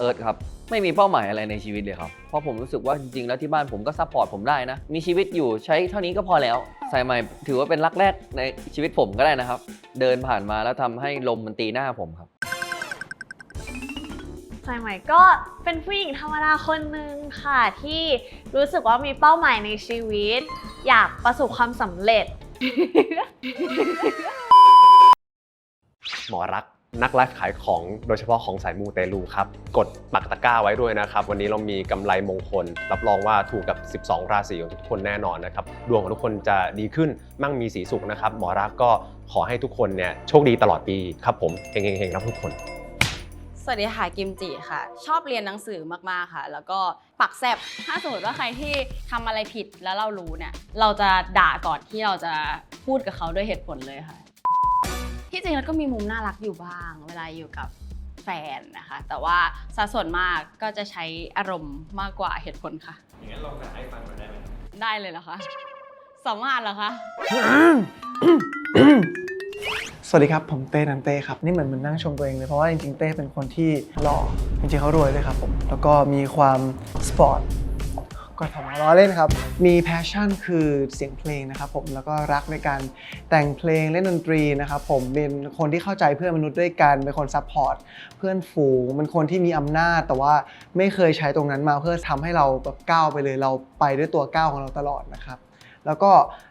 เอิร์ธครับ ไม่มีเป้าหมายอะไรในชีวิตเลยครับ เพราะผมรู้สึกว่าจริงๆแล้วที่บ้านผมก็ซัพพอร์ตผมได้นะ มีชีวิตอยู่ใช้เท่านี้ก็พอแล้ว สายใหม่ถือว่าเป็นรักแรกในชีวิตผมก็ได้นะครับ เดินผ่านมาแล้วทำให้ลมมันตีหน้าผมครับ สายใหม่ก็เป็นผู้หญิงธรรมดาคนหนึ่งค่ะ ที่รู้สึกว่ามีเป้าหมายในชีวิต อยากประสบความสำเร็จ หมอรัก นักไลฟ์ขายของโดยเฉพาะของสายมูเตลูครับ กดปักตะกร้าไว้ด้วยนะครับ วันนี้เรามีกำไรมงคล รับรองว่าถูกกับ 12 ราศีของทุกคนแน่นอนนะครับ ดวงของทุกคนจะดีขึ้นมั่งมีสีสุขนะครับ หมอรักก็ขอให้ทุกคนเนี่ยโชคดีตลอดปีครับผมเฮงๆๆรับทุกคน สวัสดีค่ะกิมจิค่ะ ชอบเรียนหนังสือมากๆค่ะ แล้วก็ปักแซบถ้าสมมติว่าใครที่ทำอะไรผิดแล้วเรารู้เนี่ยเราจะด่าก่อนที่เราจะพูดกับเขาด้วยเหตุผลเลยค่ะ ที่จริงแล้วก็มีมุมน่ารักอยู่บ้าง เวลาอยู่กับแฟนนะคะ แต่ว่าสัดส่วนมากก็จะใช้อารมณ์มากกว่าเหตุผลค่ะ อย่างนั้นลองสาให้ฟังหน่อยได้ไหมได้เลยเหรอคะสามารถเหรอคะสวัสดีครับ ผมเต้นันเต้ครับ นี่เหมือนเหมันนั่งชมตัวเองเลย เพราะว่าจริงๆเต้เป็นคนที่หล่อจริงๆเขารวยด้วยครับผม แล้วก็มีความสปอร์ต ก็ทำล้อเล่นครับ มีแพชชั่นคือเสียงเพลงนะครับผมแล้วก็รักในการแต่งเพลงเล่นดนตรีนะครับผมเป็นคนที่เข้าใจเพื่อนมนุษย์ด้วยกันเป็นคนซัพพอร์ตเพื่อนฝูงเป็นคนที่มีอำนาจ แต่ว่าไม่เคยใช้ตรงนั้นมาเพื่อทำให้เราแบบก้าวไปเลยเราไปด้วยตัวก้าวของเราตลอดนะครับแล้วก็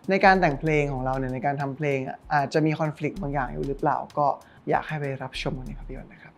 ในการแต่งเพลงของเราเนี่ยในการทำเพลงอะอาจจะมีคอน FLICT บางอย่างอยู่หรือเปล่า ก็อยากให้ไปรับชมกันในภาพยนตร์นะครับ